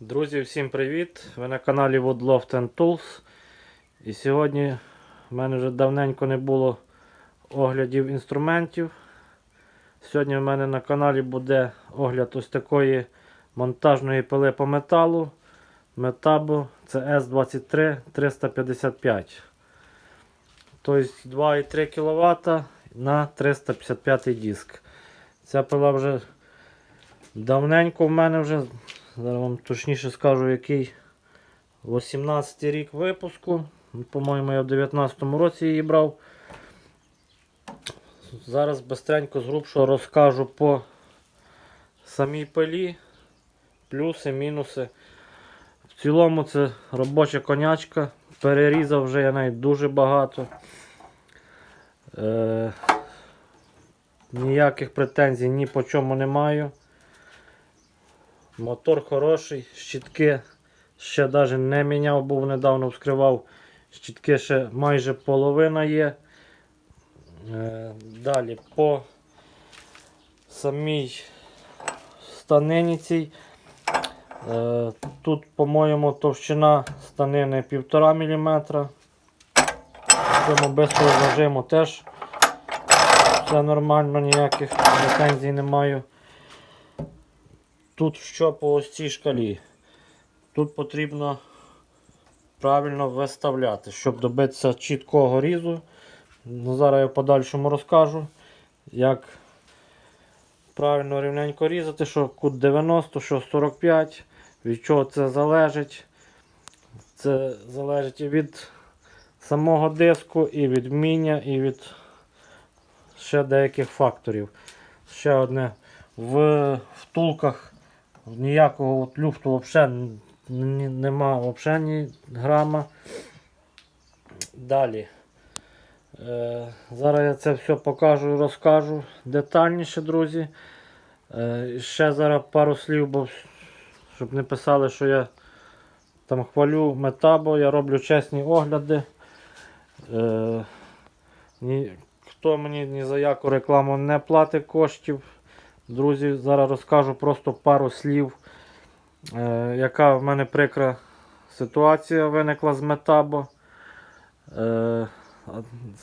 Друзі, всім привіт! Ви на каналі Woodloft and Tools. І сьогодні в мене вже давненько не було оглядів інструментів. Сьогодні в мене на каналі буде огляд ось такої монтажної пили по металу Metabo CS23 355. Тобто 2,3 кВт на 355 диск. Ця пила вже давненько в мене вже Зараз вам точніше скажу, який 18 рік випуску. По-моєму, я в 19-му році її брав. Зараз бистренько зрубшо розкажу по самій пилі, плюси, мінуси. В цілому це робоча конячка. Перерізав вже я навіть дуже багато. Е, ніяких претензій ні по чому не маю. Мотор хороший, щітки ще навіть не міняв, був недавно вскривав. Щітки ще майже половина є. Е, Далі по самій станині цій. Е, Тут, по-моєму, товщина станини 1,5 мм. В цьому зажиму теж все нормально, ніяких претензій не маю. Тут що по ось цій шкалі? Тут потрібно правильно виставляти, щоб добитися чіткого різу. Ну, Зараз я в подальшому розкажу, як правильно рівненько різати, що кут 90, що 45, від чого це залежить. Це залежить і від самого диску, і від вміння, і від ще деяких факторів. Ще одне в втулках ніякого от люфту взагалі нема взагалі ні грама. Далі. Е, зараз я це все покажу і розкажу детальніше, друзі. Е, ще зараз пару слів, бо щоб не писали, що я там хвалю метабо, я роблю чесні огляди. Е, ні, хто мені ні за яку рекламу не платить коштів. Друзі, зараз розкажу просто пару слів, е, яка в мене прикра ситуація виникла з Метабо, е,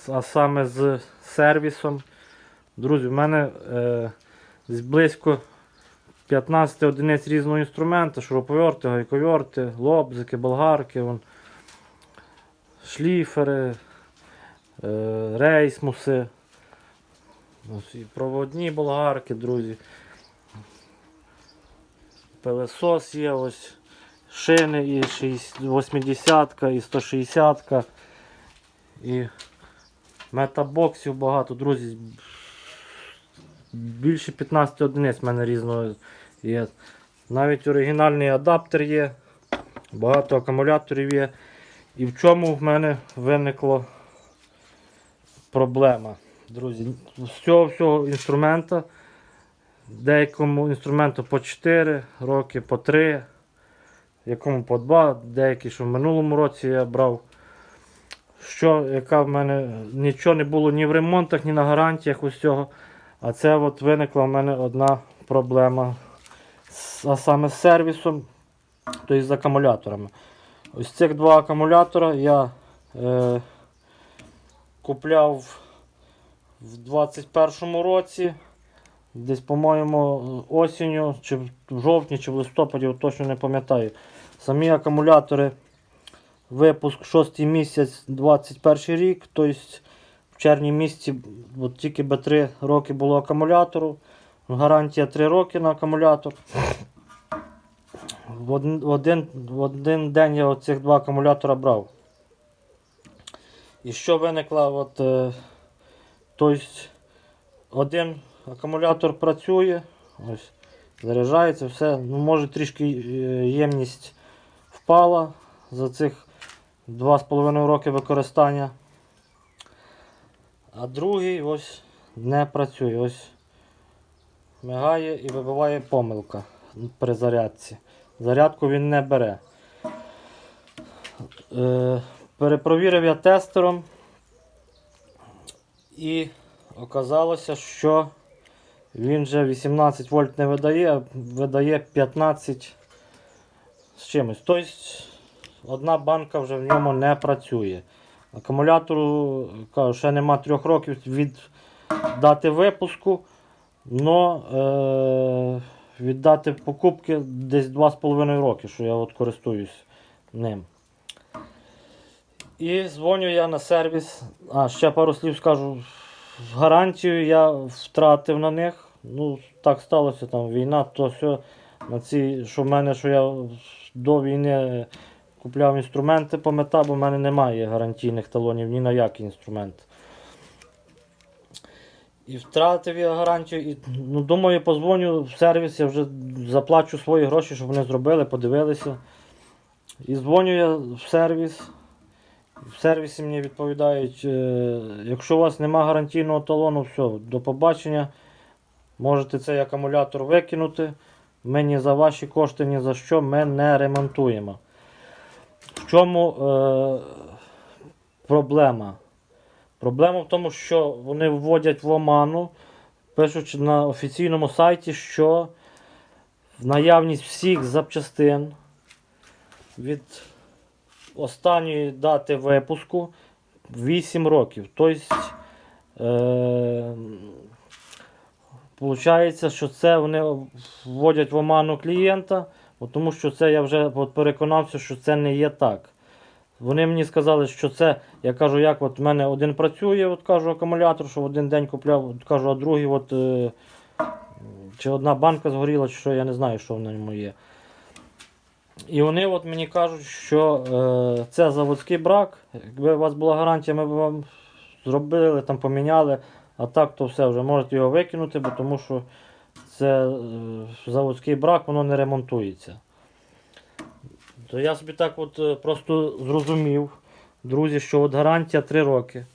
а, саме з сервісом. Друзі, в мене е, близько 15 одиниць різного інструменту, шуруповерти, гайковерти, лобзики, болгарки, вон, шліфери, е, рейсмуси. Ось і проводні болгарки, друзі. Пилесос є, ось шини і 80-ка, і 160-ка. і метабоксів багато, друзі. Більше 15 одиниць в мене різного є. Навіть оригінальний адаптер є, багато акумуляторів є. І в чому в мене виникла проблема? Друзі, з цього всього інструмента, деякому інструменту по 4 роки, по 3, якому по 2, деякі, що в минулому році я брав. Що, яка в мене нічого не було ні в ремонтах, ні на гарантіях усього. А це от виникла в мене одна проблема. А саме з сервісом, тобто з акумуляторами. Ось цих два акумулятора я е, купляв в 21-му році, десь, по-моєму, осінню, чи в жовтні, чи в листопаді, точно не пам'ятаю. Самі акумулятори, випуск 6 місяць 21 рік, тобто в червні місяці от тільки би 3 роки було акумулятору. Гарантія 3 роки на акумулятор. В один, в один, в один день я оцих два акумулятора брав. І що виникла от, е, Тобто один акумулятор працює, ось, заряджається, все. Ну, Може трішки е, ємність впала за цих 2,5 роки використання. А другий ось не працює. Ось мигає і вибиває помилка при зарядці. Зарядку він не бере. Е, перепровірив я тестером. І оказалося, що він вже 18 вольт не видає, а видає 15 з чимось. Тобто одна банка вже в ньому не працює. Акумулятору кажу, ще нема трьох років від дати випуску, але е, від покупки десь 2,5 роки, що я от користуюсь ним. І дзвоню я на сервіс. А, ще пару слів скажу. Гарантію я втратив на них. Ну, так сталося там війна, то все. На ці, що в мене, що я до війни купляв інструменти по мета, бо в мене немає гарантійних талонів ні на який інструмент. І втратив я гарантію. І, ну, думаю, позвоню в сервіс, я вже заплачу свої гроші, щоб вони зробили, подивилися. І дзвоню я в сервіс. В сервісі мені відповідають, е, якщо у вас немає гарантійного талону, все, до побачення. Можете цей акумулятор викинути. Ми ні за ваші кошти, ні за що ми не ремонтуємо. В чому е, проблема? Проблема в тому, що вони вводять в оману, пишуть на офіційному сайті, що наявність всіх запчастин від останньої дати випуску 8 років. Тобто, е, Получається, що це вони вводять в оману клієнта, тому що це я вже от переконався, що це не є так. Вони мені сказали, що це, я кажу, як от в мене один працює, от кажу, акумулятор, що в один день купляв, от кажу, а другий, от, е, чи одна банка згоріла, чи що, я не знаю, що в ньому є. І вони от мені кажуть, що е, це заводський брак. Якби у вас була гарантія, ми б вам зробили, там поміняли. А так то все, вже можете його викинути, бо тому що це е, заводський брак, воно не ремонтується. То я собі так от е, просто зрозумів, друзі, що от гарантія 3 роки.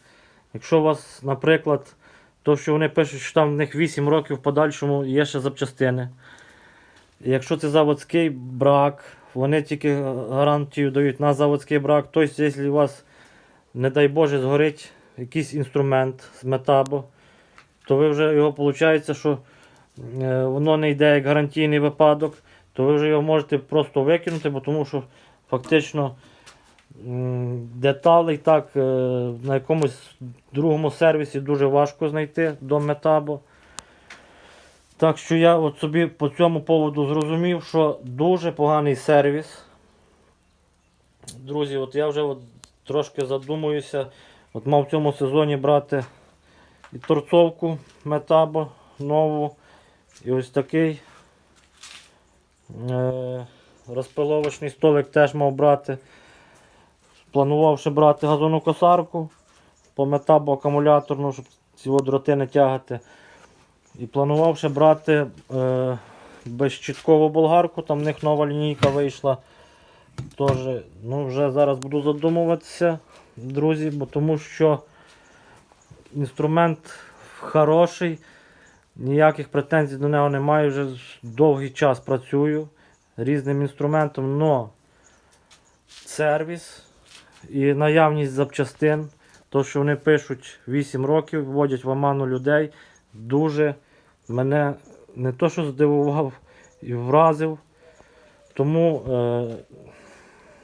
Якщо у вас, наприклад, то, що вони пишуть, що там в них 8 років в подальшому є ще запчастини. Якщо це заводський брак, вони тільки гарантію дають на заводський брак. Тобто, якщо у вас, не дай Боже, згорить якийсь інструмент з метабо, то ви вже його виходить, що е, воно не йде як гарантійний випадок, то ви вже його можете просто викинути, бо тому що фактично деталей так, е, на якомусь другому сервісі дуже важко знайти до метабо. Так що я от собі по цьому поводу зрозумів, що дуже поганий сервіс. Друзі, от я вже от трошки задумуюся. От мав в цьому сезоні брати і торцовку метабо нову. І ось такий е- розпиловочний столик теж мав брати. Планував ще брати газону косарку по метабо акумуляторну, щоб ці от дроти не тягати. І планував ще брати е, безщіткову болгарку, там в них нова лінійка вийшла. Тоже, ну, вже зараз буду задумуватися, друзі, бо тому що інструмент хороший, ніяких претензій до нього немає, вже довгий час працюю різним інструментом, но сервіс і наявність запчастин, то що вони пишуть 8 років, вводять в оману людей, дуже мене не то що здивував і вразив. Тому е,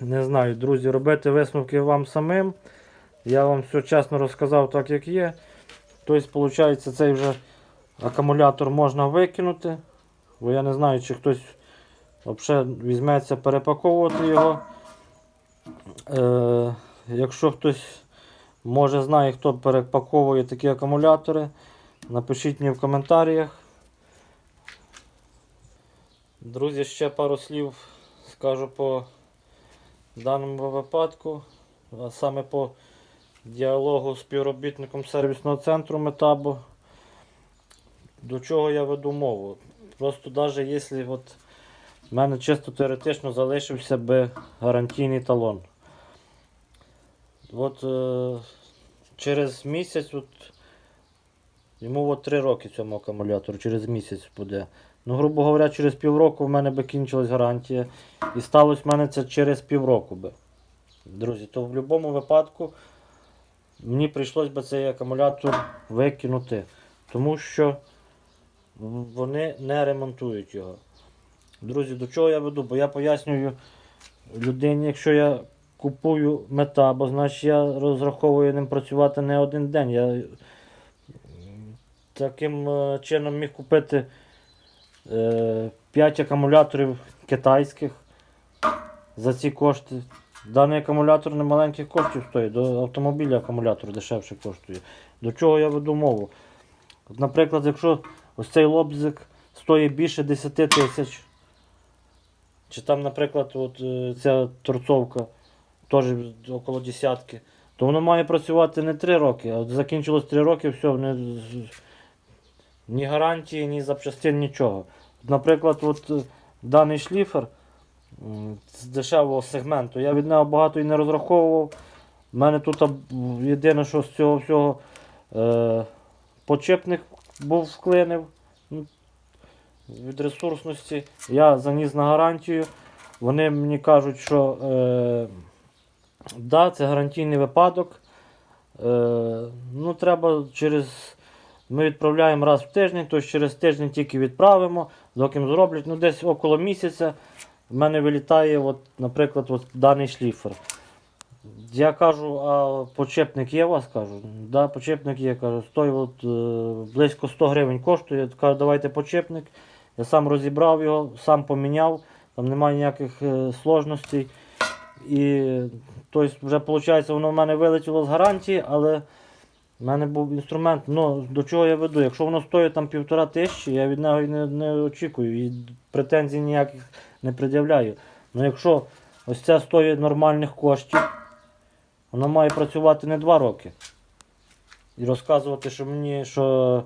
не знаю, друзі, робити висновки вам самим. Я вам все чесно розказав так, як є. Тобто, виходить, цей вже акумулятор можна викинути. Бо я не знаю, чи хтось взагалі візьметься перепаковувати його. Е, якщо хтось може знає, хто перепаковує такі акумулятори, напишіть мені в коментарях. Друзі, ще пару слів скажу по даному випадку, а саме по діалогу з співробітником сервісного центру Метабо. До чого я веду мову? Просто навіть якщо от в мене чисто теоретично залишився би гарантійний талон. От е, через місяць, от, йому от 3 роки цьому акумулятору, через місяць буде. Ну, грубо говоря, через півроку в мене би кінчилась гарантія. І сталося в мене це через півроку би. Друзі, то в будь-якому випадку мені прийшлось би цей акумулятор викинути. Тому що вони не ремонтують його. Друзі, до чого я веду? Бо я пояснюю людині, якщо я купую метабо, значить я розраховую ним працювати не один день. Я таким е, чином міг купити е, 5 акумуляторів китайських за ці кошти. Даний акумулятор не маленьких коштів стоїть, до автомобіля акумулятор дешевше коштує. До чого я веду мову? Наприклад, якщо ось цей лобзик стоїть більше 10 тисяч, чи там, наприклад, от, е, ця торцовка теж около десятки, то воно має працювати не 3 роки, а закінчилось 3 роки, все, з- ні гарантії, ні запчастин, нічого. Наприклад, от е, даний шліфер з дешевого сегменту, я від нього багато і не розраховував. У мене тут єдине, що з цього всього е, почепник був вклинив ну, від ресурсності. Я заніс на гарантію. Вони мені кажуть, що е, да, це гарантійний випадок. Е, ну, треба через. Ми відправляємо раз в тиждень, тобто через тиждень тільки відправимо, доки зроблять. Ну, десь около місяця в мене вилітає, от, наприклад, от даний шліфер. Я кажу, а почепник є у вас? Кажу, да, почепник є. Кажу, стоїть от, е, близько 100 гривень коштує. Кажу, давайте почепник. Я сам розібрав його, сам поміняв, там немає ніяких е, сложностей. І тобто, вже виходить, воно в мене вилетіло з гарантії, але в мене був інструмент. Ну, до чого я веду? Якщо воно стоїть там півтора тисячі, я від нього не, не очікую і претензій ніяких не пред'являю. Ну якщо ось це стоїть нормальних коштів, воно має працювати не два роки. І розказувати, що мені що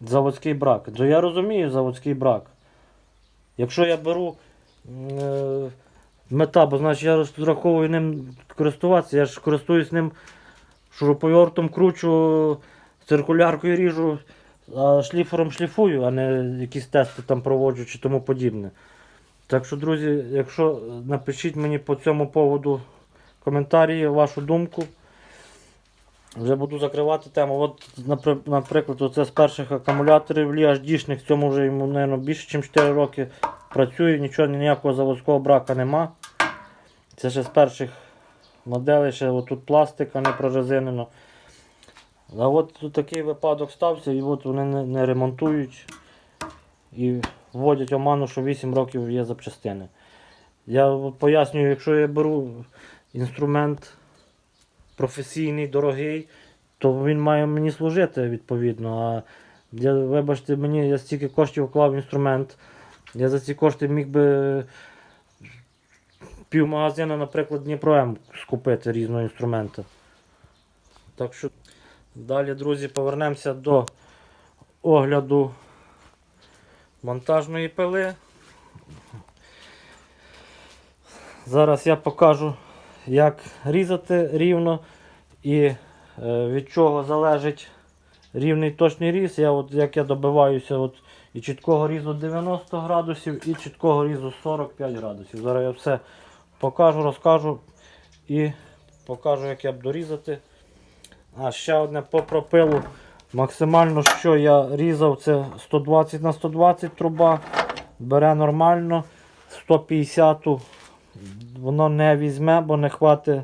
заводський брак. То я розумію заводський брак. Якщо я беру е, метабо, значить я розраховую ним користуватися, я ж користуюсь ним шуруповертом кручу, циркуляркою ріжу, а шліфером шліфую, а не якісь тести там проводжу чи тому подібне. Так що, друзі, якщо напишіть мені по цьому поводу коментарі, вашу думку. Вже буду закривати тему. От, наприклад, оце з перших акумуляторів Li цьому вже йому, мабуть, більше, ніж 4 роки працює, нічого ніякого заводського брака нема. Це ще з перших моделей, ще отут пластика не прорезинено. А от тут такий випадок стався, і от вони не, не ремонтують і вводять оману, що 8 років є запчастини. Я пояснюю, якщо я беру інструмент професійний, дорогий, то він має мені служити відповідно. А я, вибачте, мені я стільки коштів вклав в інструмент. Я за ці кошти міг би пів магазину, наприклад, Дніпро М скупити різного інструменту. Так що далі, друзі, повернемося до огляду монтажної пили. Зараз я покажу, як різати рівно і е, від чого залежить рівний точний різ. Я, от, як я добиваюся от, і чіткого різу 90 градусів, і чіткого різу 45 градусів. Зараз я все покажу, розкажу і покажу, як я буду різати. А ще одне по пропилу. Максимально, що я різав, це 120 на 120 труба. Бере нормально. 150 воно не візьме, бо не хватить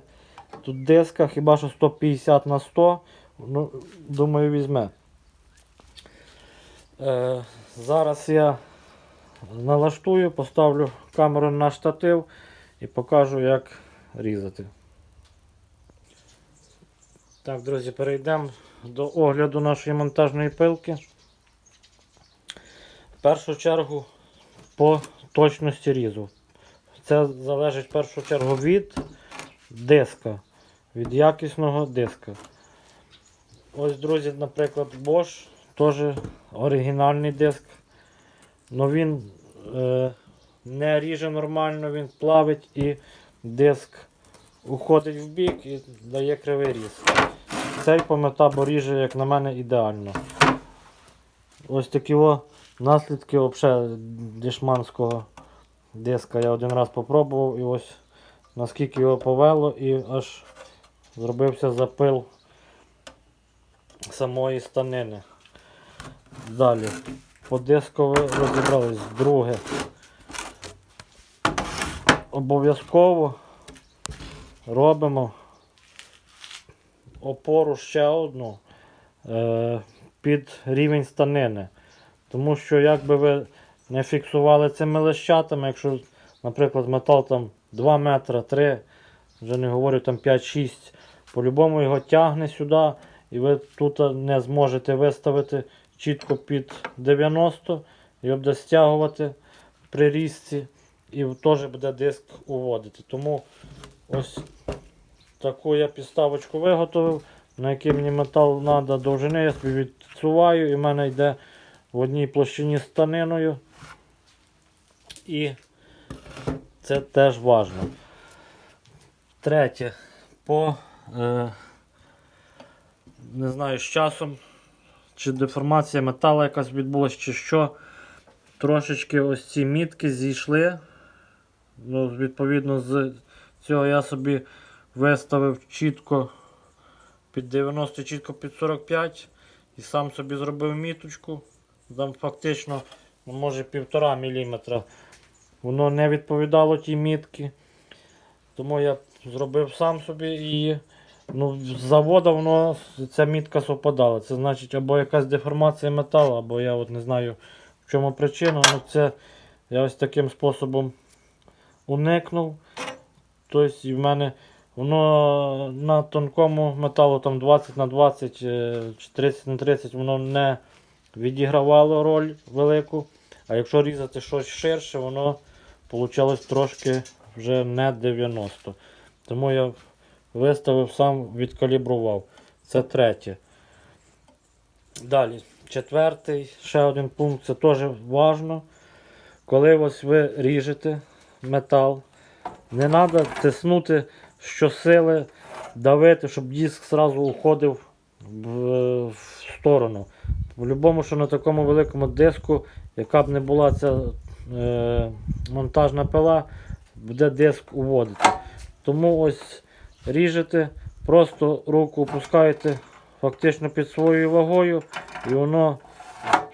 тут диска, хіба що 150 на 100. Ну, думаю, візьме. Е, зараз я налаштую, поставлю камеру на штатив і покажу, як різати. Так, друзі, перейдемо до огляду нашої монтажної пилки. В першу чергу по точності різу. Це залежить в першу чергу від диска, від якісного диска. Ось, друзі, наприклад, Bosch, теж оригінальний диск. Но він е, не ріже нормально, він плавить і диск уходить в бік і дає кривий різ. Цей по ріже, як на мене, ідеально. Ось такі о наслідки взагалі дешманського диска я один раз попробував і ось наскільки його повело і аж зробився запил самої станини. Далі. По диску ви розібрались. Друге. Обов'язково робимо опору ще одну е, під рівень станини. Тому що як би ви не фіксували цими лещатами, якщо, наприклад, метал там 2 метри, 3, вже не говорю там 5-6, по-любому його тягне сюди, і ви тут не зможете виставити чітко під 90, його буде стягувати при різці, і теж буде диск уводити. Тому ось таку я підставочку виготовив, на який мені метал треба довжини, я собі відсуваю, і в мене йде в одній площині з станиною. І це теж важливо. Третє. По е, не знаю, з часом, чи деформація металу якась відбулася, чи що. Трошечки ось ці мітки зійшли. Ну, відповідно, з цього я собі виставив чітко під 90, чітко під 45 і сам собі зробив міточку. Там фактично, ну, може 1,5 мм. Воно не відповідало тій мітки. Тому я зробив сам собі її. Ну, з завода воно ця мітка совпадала. Це значить або якась деформація металу, або я от не знаю в чому причина. Ну, це я ось таким способом уникнув. Тобто в мене воно на тонкому металу там 20 на 20 е, чи 30 на 30 воно не відігравало роль велику. А якщо різати щось ширше, воно вийшло трошки вже не 90. Тому я виставив сам, відкалібрував. Це третє. Далі, четвертий, ще один пункт, це теж важливо. Коли ось ви ріжете метал, не треба тиснути щосили, давити, щоб диск одразу уходив в, в сторону. В-любому, що на такому великому диску, яка б не була ця е, монтажна пила, буде диск уводити. Тому ось ріжете, просто руку опускаєте фактично під своєю вагою, і воно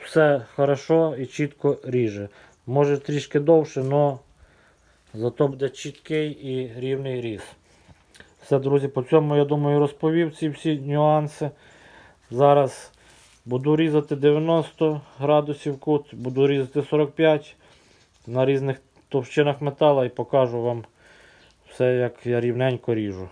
все хорошо і чітко ріже. Може трішки довше, але зато буде чіткий і рівний різ. Все, друзі, по цьому, я думаю, розповів ці всі нюанси. Зараз буду різати 90 градусів кут, буду різати 45 на різних товщинах металу і покажу вам все, як я рівненько ріжу.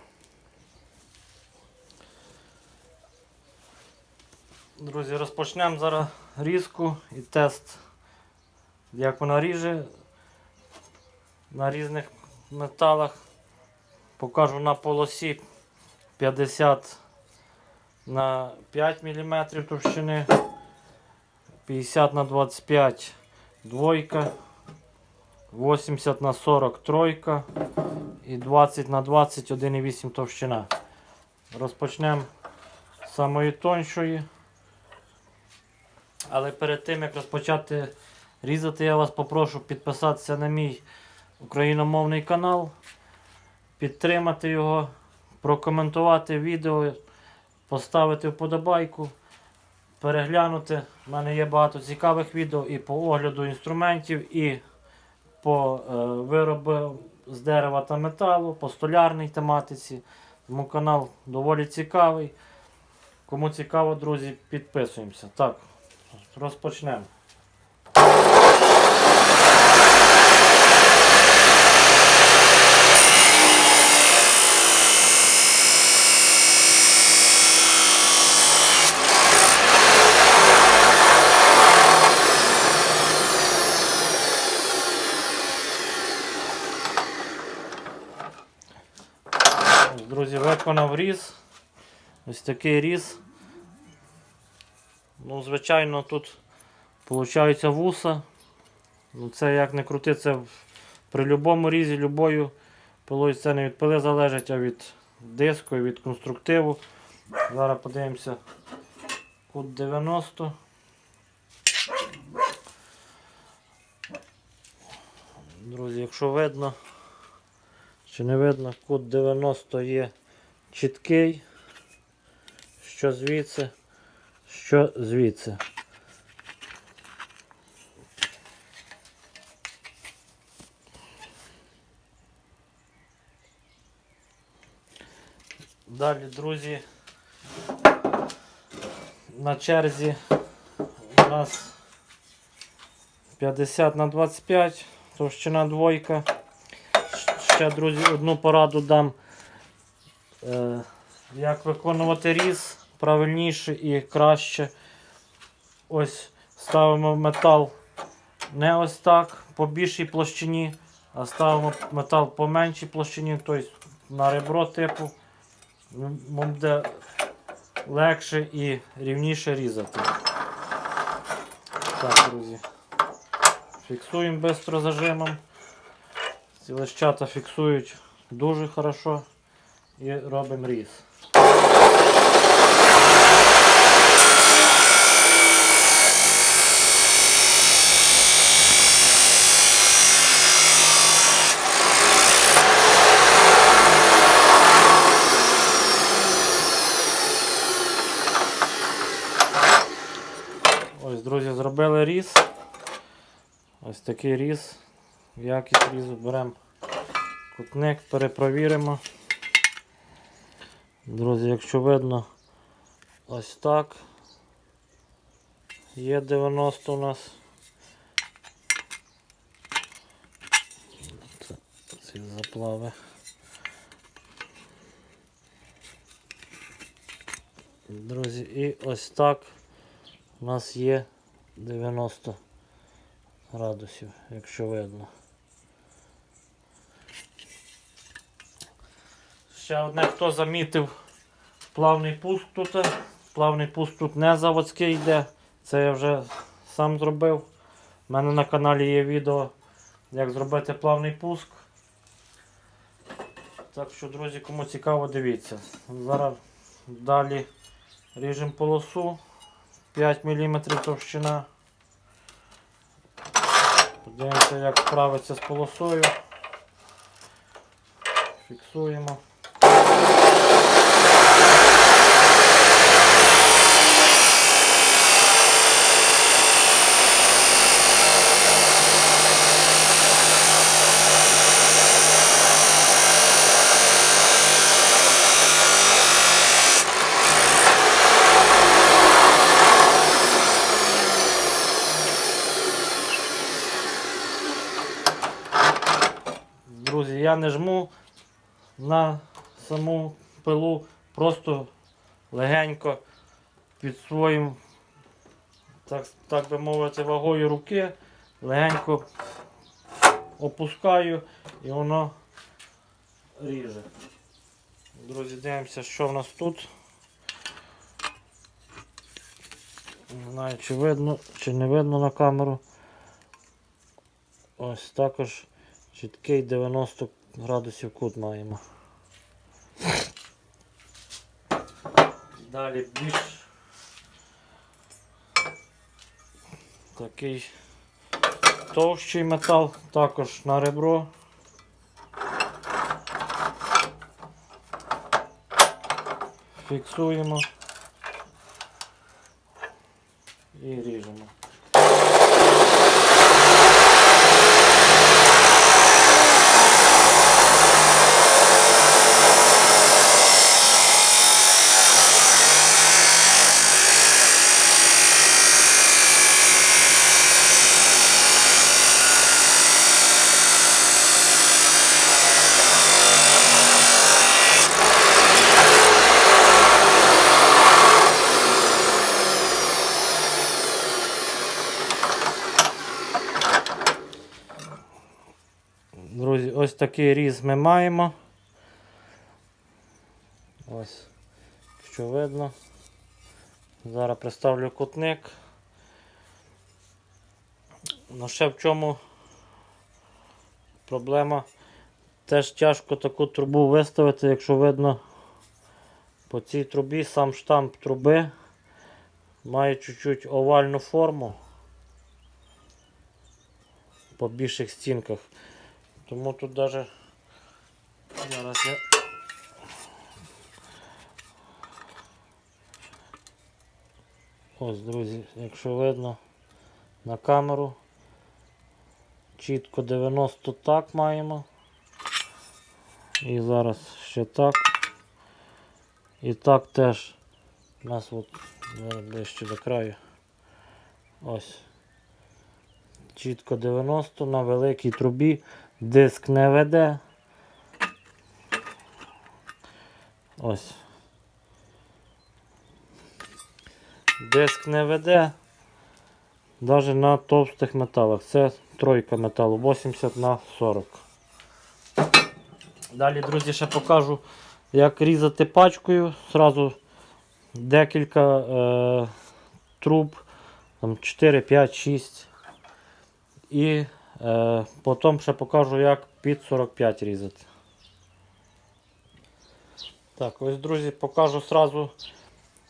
Друзі, розпочнемо зараз різку і тест, як вона ріже на різних металах. Покажу на полосі 50 на 5 мм товщини, 50 на 25 двойка, 80 на 40 тройка і 20 на 20 1,8 товщина. Розпочнемо з самої тоншої. Але перед тим як розпочати різати, я вас попрошу підписатися на мій україномовний канал, підтримати його, прокоментувати відео, поставити вподобайку, переглянути. У мене є багато цікавих відео і по огляду інструментів, і по е, виробу з дерева та металу, по столярній тематиці. Тому канал доволі цікавий. Кому цікаво, друзі, підписуємося. Так, розпочнемо. Ось, Друзі, виконав різ. Ось такий різ. Ну, звичайно, тут виходить вуса. Ну, це як не крути, це при будь-якому різі, любою пилою це не від пили залежить, а від диску від конструктиву. Зараз подивимося кут 90. Друзі, якщо видно, чи не видно, кут 90 є чіткий. Що звідси, що звідси. Далі, друзі, на черзі у нас 50 на 25, товщина двойка. Ще, друзі, одну пораду дам, як виконувати різ правильніше і краще. Ось ставимо метал не ось так, по більшій площині, а ставимо метал по меншій площині, тобто на ребро типу. Буде легше і рівніше різати. Так, друзі. Фіксуємо швидко зажимом. Ці лещата фіксують дуже хорошо і робимо різ. Ось, друзі, зробили різ. Ось такий різ. Якість різу беремо кутник, перепровіримо. Друзі, якщо видно, ось так. Є 90 у нас. Це ці заплави. Друзі, і ось так у нас є 90 градусів, якщо видно. Ще одне, хто замітив плавний пуск тут. Плавний пуск тут не заводський йде. Це я вже сам зробив. У мене на каналі є відео, як зробити плавний пуск. Так що, друзі, кому цікаво, дивіться. Зараз далі ріжемо полосу. 5 мм товщина. Подивимося, як справиться з полосою. Фіксуємо. Друзі, я не жму на саму пилу, просто легенько під своїм, так, так би мовити, вагою руки, легенько опускаю і воно ріже. Друзі, дивимося, що в нас тут. Не знаю, чи видно, чи не видно на камеру. Ось також чіткий 90 градусів кут маємо. Далі більш такий товщий метал, також на ребро. Фіксуємо і ріжемо. Друзі, ось такий різ ми маємо. Ось, що видно. Зараз представлю кутник. Ну ще в чому проблема. Теж тяжко таку трубу виставити, якщо видно по цій трубі сам штамп труби має чуть-чуть овальну форму по більших стінках. Тому тут даже зараз я ось, друзі, якщо видно на камеру, чітко 90 так маємо. І зараз ще так. І так теж у нас от ближче до краю. Ось. Чітко 90 на великій трубі. Диск не веде. Ось. Диск не веде. Навіть на товстих металах. Це тройка металу 80 на 40. Далі, друзі, ще покажу, як різати пачкою. Сразу декілька е, труб, там 4, 5, 6. І потім ще покажу, як під 45 різати. Так, ось, друзі, покажу сразу.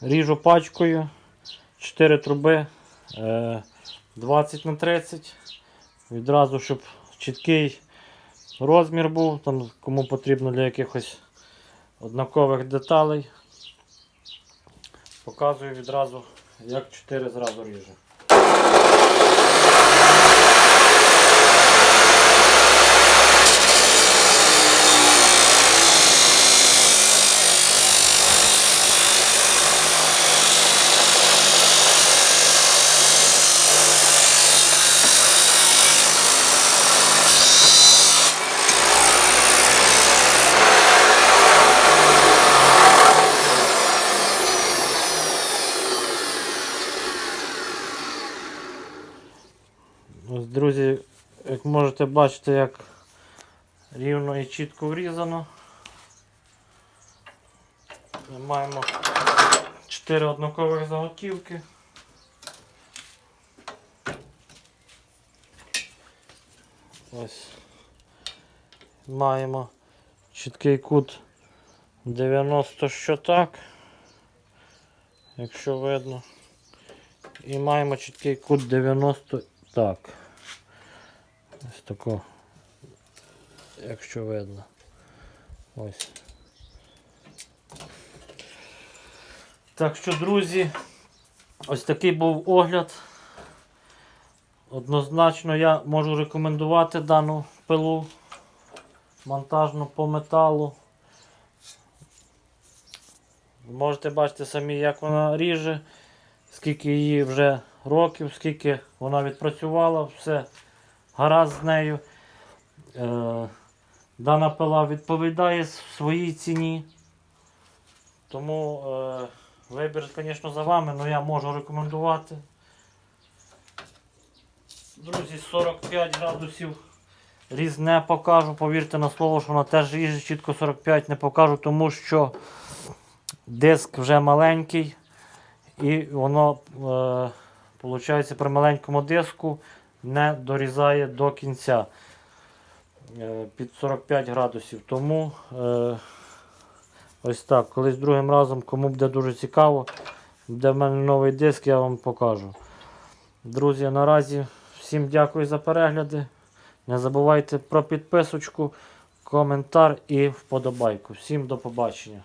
Ріжу пачкою. 4 труби е, 20 на 30. Відразу, щоб чіткий розмір був, там кому потрібно для якихось однакових деталей. Показую відразу, як 4 зразу ріжу. Ось, друзі, як можете бачити, як рівно і чітко врізано. Ми маємо 4 однакових заготівки. Ось маємо чіткий кут 90 що так, якщо видно. І маємо чіткий кут 90 так. Ось тако. Якщо видно. Ось. Так що, друзі, ось такий був огляд. Однозначно я можу рекомендувати дану пилу монтажну по металу. Можете бачити самі, як вона ріже, скільки її вже років, скільки вона відпрацювала, все гаразд з нею. Е, дана пила відповідає своїй ціні. Тому е, вибір, звісно, за вами, але я можу рекомендувати. Друзі, 45 градусів різ не покажу. Повірте на слово, що вона теж ріже чітко 45 не покажу, тому що диск вже маленький і воно, е, виходить, при маленькому диску не дорізає до кінця е, під 45 градусів. Тому е, ось так. Колись другим разом, кому буде дуже цікаво, буде в мене новий диск, я вам покажу. Друзі, наразі всім дякую за перегляди. Не забувайте про підписочку, коментар і вподобайку. Всім до побачення.